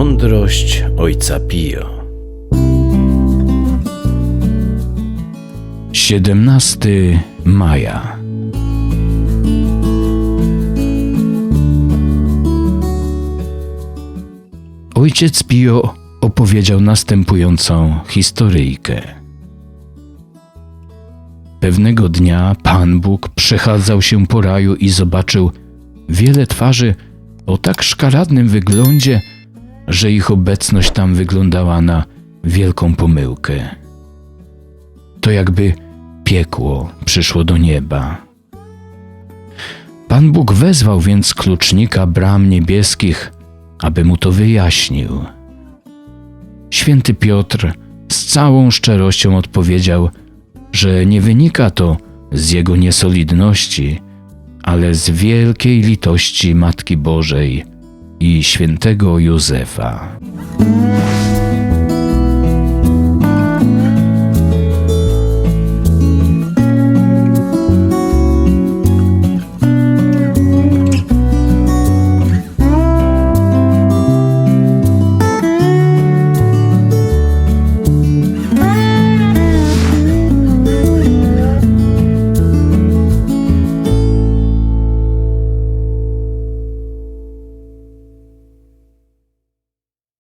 Mądrość ojca Pio. 17 maja. Ojciec Pio opowiedział następującą historyjkę. Pewnego dnia Pan Bóg przechadzał się po raju i zobaczył wiele twarzy o tak szkaradnym wyglądzie, że ich obecność tam wyglądała na wielką pomyłkę. To jakby piekło przyszło do nieba. Pan Bóg wezwał więc klucznika bram niebieskich, aby mu to wyjaśnił. Święty Piotr z całą szczerością odpowiedział, że nie wynika to z jego niesolidności, ale z wielkiej litości Matki Bożej i świętego Józefa.